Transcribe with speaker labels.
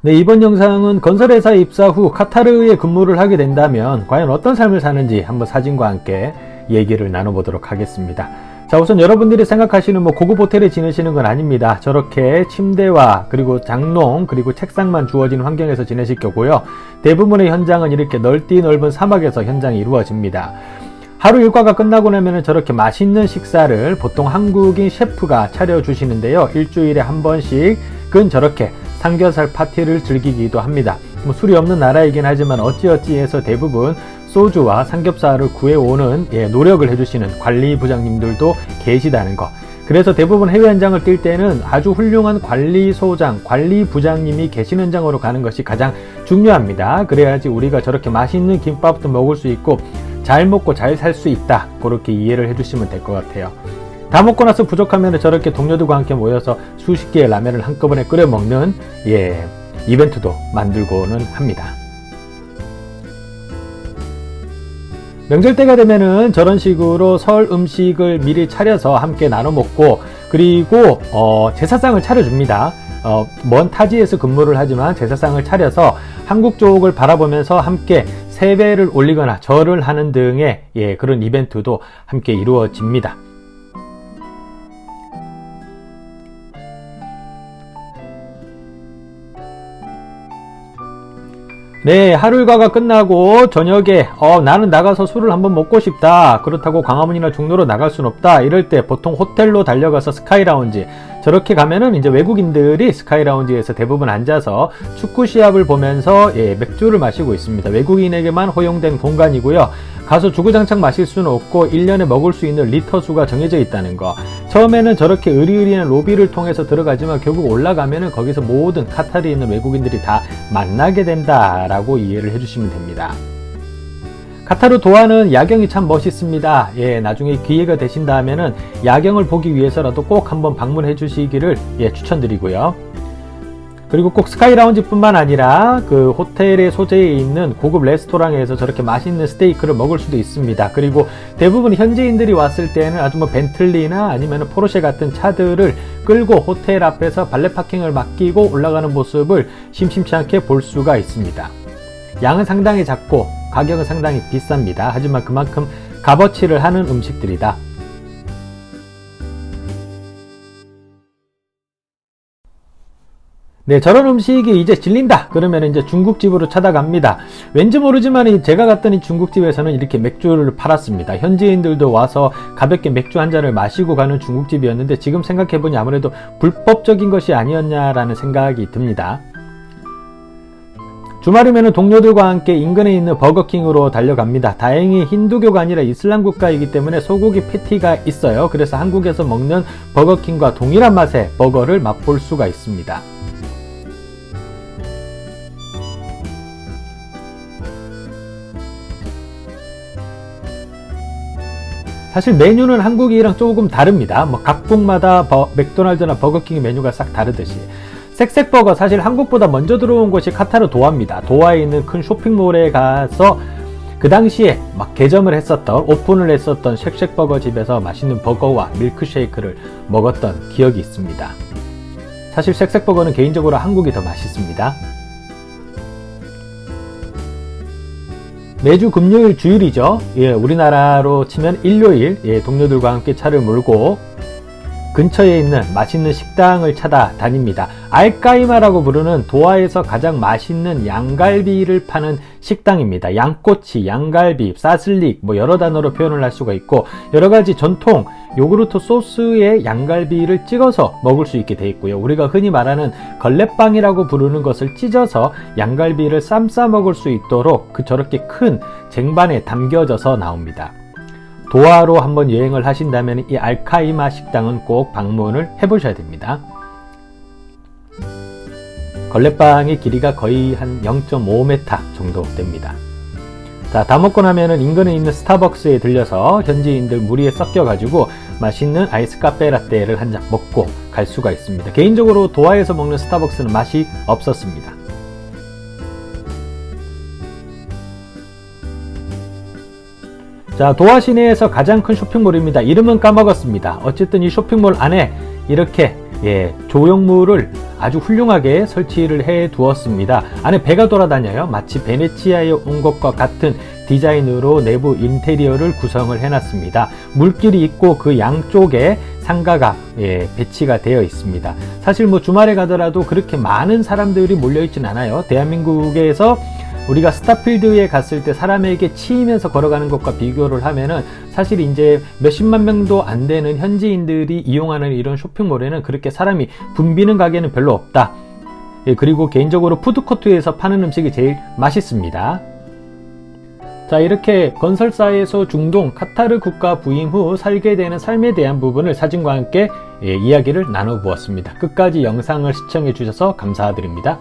Speaker 1: 네, 이번 영상은 건설회사 입사 후 카타르에 근무를 하게 된다면 과연 어떤 삶을 사는지 한번 사진과 함께 얘기를 나눠보도록 하겠습니다. 자, 우선 여러분들이 생각하시는 뭐 고급 호텔에 지내시는 건 아닙니다. 저렇게 침대와 그리고 장롱 그리고 책상만 주어진 환경에서 지내실 거고요. 대부분의 현장은 이렇게 넓디 넓은 사막에서 현장이 이루어집니다. 하루 일과가 끝나고 나면 저렇게 맛있는 식사를 보통 한국인 셰프가 차려주시는데요. 일주일에 한 번씩은 저렇게 삼겹살 파티를 즐기기도 합니다. 뭐 술이 없는 나라이긴 하지만 어찌어찌해서 대부분 소주와 삼겹살을 구해오는 예, 노력을 해주시는 관리 부장님들도 계시다는 거. 그래서 대부분 해외 현장을 뛸 때는 아주 훌륭한 관리 소장, 관리 부장님이 계시는 현장으로 가는 것이 가장 중요합니다. 그래야지 우리가 저렇게 맛있는 김밥도 먹을 수 있고 잘 먹고 잘 살 수 있다. 그렇게 이해를 해주시면 될 것 같아요. 다 먹고 나서 부족하면 저렇게 동료들과 함께 모여서 수십 개의 라면을 한꺼번에 끓여 먹는 예 이벤트도 만들고는 합니다. 명절 때가 되면은 저런 식으로 설 음식을 미리 차려서 함께 나눠 먹고 그리고 어, 제사상을 차려줍니다. 어, 먼 타지에서 근무를 하지만 제사상을 차려서 한국 쪽을 바라보면서 함께 세배를 올리거나 절을 하는 등의 예, 그런 이벤트도 함께 이루어집니다. 네, 하루 일과가 끝나고 저녁에 어, 나는 나가서 술을 한번 먹고 싶다. 그렇다고 광화문이나 중로로 나갈 순 없다. 이럴 때 보통 호텔로 달려가서 스카이 라운지 저렇게 가면은 이제 외국인들이 스카이 라운지에서 대부분 앉아서 축구 시합을 보면서 예, 맥주를 마시고 있습니다. 외국인에게만 허용된 공간이고요. 가서 주구장창 마실 수는 없고 1년에 먹을 수 있는 리터 수가 정해져 있다는 거. 처음에는 저렇게 의리의리한 로비를 통해서 들어가지만 결국 올라가면은 거기서 모든 카타르에 있는 외국인들이 다 만나게 된다라고 이해를 해주시면 됩니다. 카타르 도하는 야경이 참 멋있습니다. 예, 나중에 기회가 되신다면은 야경을 보기 위해서라도 꼭 한번 방문해 주시기를 예, 추천드리고요. 그리고 꼭 스카이 라운지뿐만 아니라 그 호텔의 소재에 있는 고급 레스토랑에서 저렇게 맛있는 스테이크를 먹을 수도 있습니다. 그리고 대부분 현지인들이 왔을 때는 아주 뭐 벤틀리나 아니면 포르쉐 같은 차들을 끌고 호텔 앞에서 발레 파킹을 맡기고 올라가는 모습을 심심치 않게 볼 수가 있습니다. 양은 상당히 작고 가격은 상당히 비쌉니다. 하지만 그만큼 값어치를 하는 음식들이다. 네, 저런 음식이 이제 질린다. 그러면 이제 중국집으로 찾아갑니다. 왠지 모르지만 제가 이 중국집에서는 이렇게 맥주를 팔았습니다. 현지인들도 와서 가볍게 맥주 한 잔을 마시고 가는 중국집이었는데 지금 생각해보니 아무래도 불법적인 것이 아니었냐라는 생각이 듭니다. 주말이면 동료들과 함께 인근에 있는 버거킹으로 달려갑니다. 다행히 힌두교가 아니라 이슬람 국가이기 때문에 소고기 패티가 있어요. 그래서 한국에서 먹는 버거킹과 동일한 맛의 버거를 맛볼 수가 있습니다. 사실 메뉴는 한국이랑 조금 다릅니다. 뭐 각국마다 버, 맥도날드나 버거킹 메뉴가 싹 다르듯이 색색버거 사실 한국보다 먼저 들어온 곳이 카타르 도하입니다. 도하에 있는 큰 쇼핑몰에 가서 그 당시에 막 개점을 했었던 오픈을 했었던 쉑쉑버거 집에서 맛있는 버거와 밀크쉐이크를 먹었던 기억이 있습니다. 사실 쉑쉑버거는 개인적으로 한국이 더 맛있습니다. 매주 금요일 주일이죠. 예, 우리나라로 치면 일요일 예, 동료들과 함께 차를 몰고 근처에 있는 맛있는 식당을 찾아다닙니다. 알까이마라고 부르는 도하에서 가장 맛있는 양갈비를 파는 식당입니다. 양꼬치, 양갈비, 사슬릭 뭐 여러 단어로 표현을 할 수가 있고 여러 가지 전통 요구르트 소스에 양갈비를 찍어서 먹을 수 있게 되어 있고요. 우리가 흔히 말하는 걸레빵이라고 부르는 것을 찢어서 양갈비를 쌈 싸 먹을 수 있도록 그 저렇게 큰 쟁반에 담겨져서 나옵니다. 도하로 한번 여행을 하신다면 이 알카이마 식당은 꼭 방문을 해보셔야 됩니다. 걸레빵의 길이가 거의 한 0.5m 정도 됩니다. 자, 다 먹고 나면은 인근에 있는 스타벅스에 들려서 현지인들 무리에 섞여가지고 맛있는 아이스 카페 라떼를 한 잔 먹고 갈 수가 있습니다. 개인적으로 도하에서 먹는 스타벅스는 맛이 없었습니다. 자, 도하 시내에서 가장 큰 쇼핑몰입니다. 이름은 까먹었습니다. 어쨌든 이 쇼핑몰 안에 이렇게 예, 조형물을 아주 훌륭하게 설치를 해 두었습니다. 안에 배가 돌아다녀요. 마치 베네치아에 온 것과 같은 디자인으로 내부 인테리어를 구성을 해놨습니다. 물길이 있고 그 양쪽에 상가가 예, 배치가 되어 있습니다. 사실 뭐 주말에 가더라도 그렇게 많은 사람들이 몰려 있진 않아요. 대한민국에서 우리가 스타필드에 갔을 때 사람에게 치이면서 걸어가는 것과 비교를 하면은 사실 이제 몇십만 명도 안 되는 현지인들이 이용하는 이런 쇼핑몰에는 그렇게 사람이 붐비는 가게는 별로 없다. 예, 그리고 개인적으로 푸드코트에서 파는 음식이 제일 맛있습니다. 자, 이렇게 건설사에서 중동 카타르 국가 부임 후 살게 되는 삶에 대한 부분을 사진과 함께 예, 이야기를 나눠보았습니다. 끝까지 영상을 시청해 주셔서 감사드립니다.